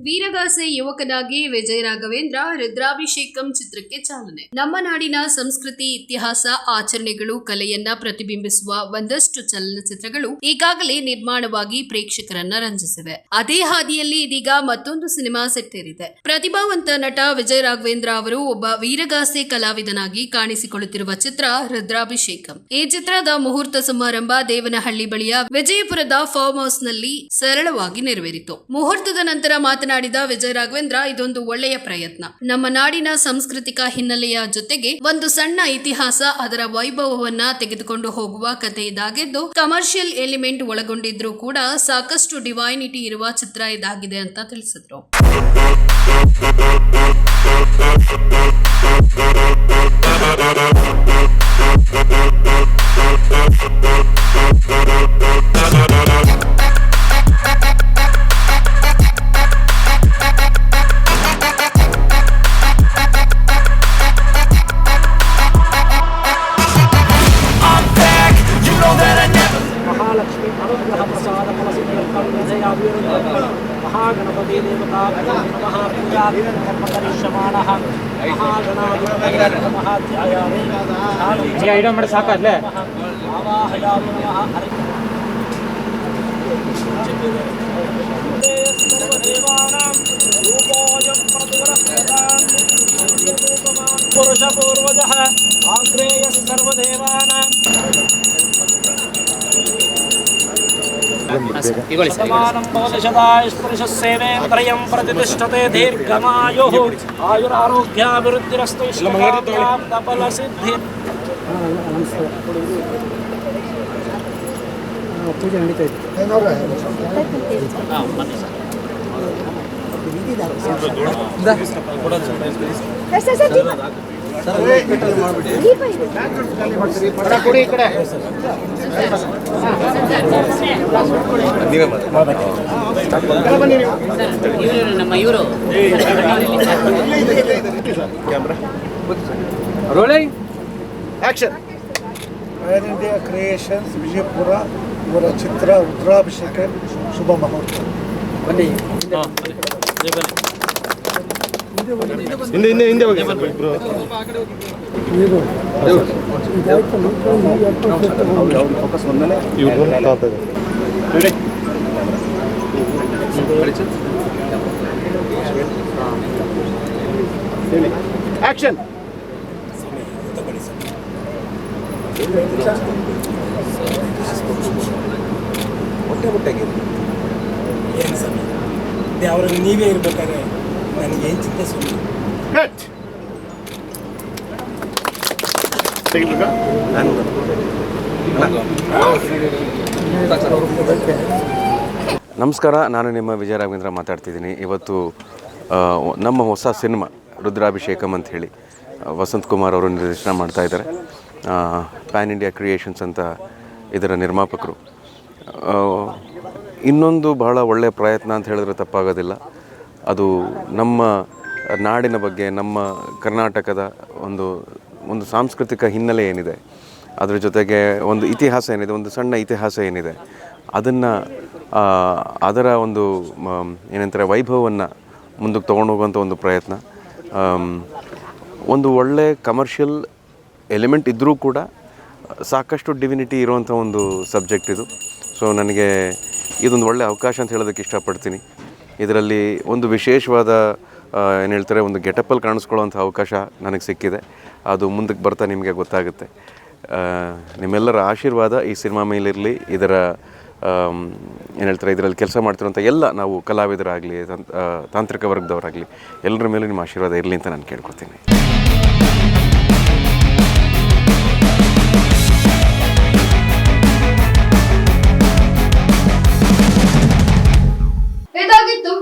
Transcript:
ವೀರಗಾಸೆ ಯುವಕನಾಗಿ ವಿಜಯ ರಾಘವೇಂದ್ರ ರುದ್ರಾಭಿಷೇಕಂ ಚಿತ್ರಕ್ಕೆ ಚಾಲನೆ. ನಮ್ಮ ನಾಡಿನ ಸಂಸ್ಕೃತಿ, ಇತಿಹಾಸ, ಆಚರಣೆಗಳು, ಕಲೆಯನ್ನ ಪ್ರತಿಬಿಂಬಿಸುವ ಒಂದಷ್ಟು ಚಲನಚಿತ್ರಗಳು ಈಗಾಗಲೇ ನಿರ್ಮಾಣವಾಗಿ ಪ್ರೇಕ್ಷಕರನ್ನ ರಂಜಿಸಿವೆ. ಅದೇ ಹಾದಿಯಲ್ಲಿ ಇದೀಗ ಮತ್ತೊಂದು ಸಿನಿಮಾ ಸೆಟ್ಟೇರಿದೆ. ಪ್ರತಿಭಾವಂತ ನಟ ವಿಜಯ ರಾಘವೇಂದ್ರ ಅವರು ಒಬ್ಬ ವೀರಗಾಸೆ ಕಲಾವಿದನಾಗಿ ಕಾಣಿಸಿಕೊಳ್ಳುತ್ತಿರುವ ಚಿತ್ರ ರುದ್ರಾಭಿಷೇಕಂ. ಈ ಚಿತ್ರದ ಮುಹೂರ್ತ ಸಮಾರಂಭ ದೇವನಹಳ್ಳಿ ಬಳಿಯ ವಿಜಯಪುರದ ಫಾರ್ಮ್ ಹೌಸ್ನಲ್ಲಿ ಸರಳವಾಗಿ ನೆರವೇರಿತು. ಮುಹೂರ್ತದ ನಂತರ ಮಾತನಾಡಿದ ವಿಜಯ ರಾಘವೇಂದ್ರ, ಇದೊಂದು ಒಳ್ಳೆಯ ಪ್ರಯತ್ನ. ನಮ್ಮ ನಾಡಿನ ಸಾಂಸ್ಕೃತಿಕ ಹಿನ್ನೆಲೆಯ ಜೊತೆಗೆ ಒಂದು ಸಣ್ಣ ಇತಿಹಾಸ ಅದರ ವೈಭವವನ್ನ ತೆಗೆದುಕೊಂಡು ಹೋಗುವ ಕಥೆ ಇದಾಗಿದ್ದು ಕಮರ್ಷಿಯಲ್ ಎಲಿಮೆಂಟ್ ಒಳಗೊಂಡಿದ್ರೂ ಕೂಡ ಸಾಕಷ್ಟು ಡಿವೈನಿಟಿ ಇರುವ ಚಿತ್ರ ಇದಾಗಿದೆ ಅಂತ ತಿಳಿಸಿದ್ರು. श्रीलक्ष्मी भगवतः प्रसादफलसिद्धिर्कर्मजयाभिरुद्धः महागणपते देवताभ्यो नमः। पूजाभिर्धर्मकरिष्यमाणः महागणाधिपतिर्महाध्यायामे आवाहयामि शतमानं भवति शतायुष्पुरुषः सेवेन्द्रियं प्रतिष्ठते दीर्घमायुः आयुरारोग्याभिवृद्धिरस्तु इष्टकाम्याप्तफलसिद्धिः ಪೂಜೆ ನಡೀತಾ ಇದೆ rolling all India creations Vijayapura ಇವರ ಚಿತ್ರ ರುದ್ರಾಭಿಷೇಕ ಶುಭ ಬನ್ನಿ. ಬನ್ನಿ. ಹಿಂದೆ ಹಿಂದೆ ಹಿಂದೆ ಹೋಗಿ. ಇಬ್ರು ಇವ್ರು ತಾತ ಇದೆ. ಆಕ್ಷನ್ ಏನು ಸರ್? ಅವರಲ್ಲಿ ನೀವೇ ಇರ್ಬೇಕಾದ್ರೆ ನನಗೆ ಏನು ಚಿಂತೆ ಸುಮ್ಮನೆ ಕಟ್ ನಮಸ್ಕಾರ, ನಾನು ನಿಮ್ಮ ವಿಜಯ ರಾಘವೇಂದ್ರ ಮಾತಾಡ್ತಿದ್ದೀನಿ. ಇವತ್ತು ನಮ್ಮ ಹೊಸ ಸಿನಿಮಾ, ರುದ್ರಾಭಿಷೇಕಂ ಅಂತ ಹೇಳಿ ವಸಂತ್ ಕುಮಾರ್ ಅವರು ನಿರ್ದೇಶನ ಮಾಡ್ತಾ ಇದ್ದಾರೆ. ಪ್ಯಾನ್ ಇಂಡಿಯಾ ಕ್ರಿಯೇಷನ್ಸ್ ಅಂತ ಇದರ ನಿರ್ಮಾಪಕರು. ಇನ್ನೊಂದು ಬಹಳ ಒಳ್ಳೆಯ ಪ್ರಯತ್ನ ಅಂತ ಹೇಳಿದ್ರೆ ತಪ್ಪಾಗೋದಿಲ್ಲ. ಅದು ನಮ್ಮ ನಾಡಿನ ಬಗ್ಗೆ ನಮ್ಮ ಕರ್ನಾಟಕದ ಒಂದು ಒಂದು ಸಾಂಸ್ಕೃತಿಕ ಹಿನ್ನೆಲೆ ಏನಿದೆ, ಅದರ ಜೊತೆಗೆ ಒಂದು ಇತಿಹಾಸ ಏನಿದೆ, ಒಂದು ಸಣ್ಣ ಇತಿಹಾಸ ಏನಿದೆ, ಅದನ್ನು ಅದರ ಒಂದು ಏನಂತಾರೆ, ವೈಭವವನ್ನು ಮುಂದಕ್ಕೆ ತೊಗೊಂಡು ಹೋಗುವಂಥ ಒಂದು ಪ್ರಯತ್ನ. ಒಂದು ಒಳ್ಳೆ ಕಮರ್ಷಿಯಲ್ ಎಲಿಮೆಂಟ್ ಇದ್ದರೂ ಕೂಡ ಸಾಕಷ್ಟು ಡಿವಿನಿಟಿ ಇರುವಂಥ ಒಂದು ಸಬ್ಜೆಕ್ಟ್ ಇದು. ಸೊ ನನಗೆ ಇದೊಂದು ಒಳ್ಳೆಯ ಅವಕಾಶ ಅಂತ ಹೇಳೋದಕ್ಕೆ ಇಷ್ಟಪಡ್ತೀನಿ. ಇದರಲ್ಲಿ ಒಂದು ವಿಶೇಷವಾದ ಏನು ಹೇಳ್ತಾರೆ, ಒಂದು ಗೆಟಪ್ಪಲ್ಲಿ ಕಾಣಿಸ್ಕೊಳ್ಳೋಂಥ ಅವಕಾಶ ನನಗೆ ಸಿಕ್ಕಿದೆ. ಅದು ಮುಂದಕ್ಕೆ ಬರ್ತಾ ನಿಮಗೆ ಗೊತ್ತಾಗುತ್ತೆ. ನಿಮ್ಮೆಲ್ಲರ ಆಶೀರ್ವಾದ ಈ ಸಿನಿಮಾ ಮೇಲಿರಲಿ, ಇದರ ಏನು ಹೇಳ್ತಾರೆ, ಇದರಲ್ಲಿ ಕೆಲಸ ಮಾಡ್ತಿರೋಂಥ ಎಲ್ಲ ನಾವು ಕಲಾವಿದರಾಗಲಿ ತಾಂತ್ರಿಕ ವರ್ಗದವರಾಗಲಿ, ಎಲ್ಲರ ಮೇಲೂ ನಿಮ್ಮ ಆಶೀರ್ವಾದ ಇರಲಿ ಅಂತ ನಾನು ಕೇಳ್ಕೊತೀನಿ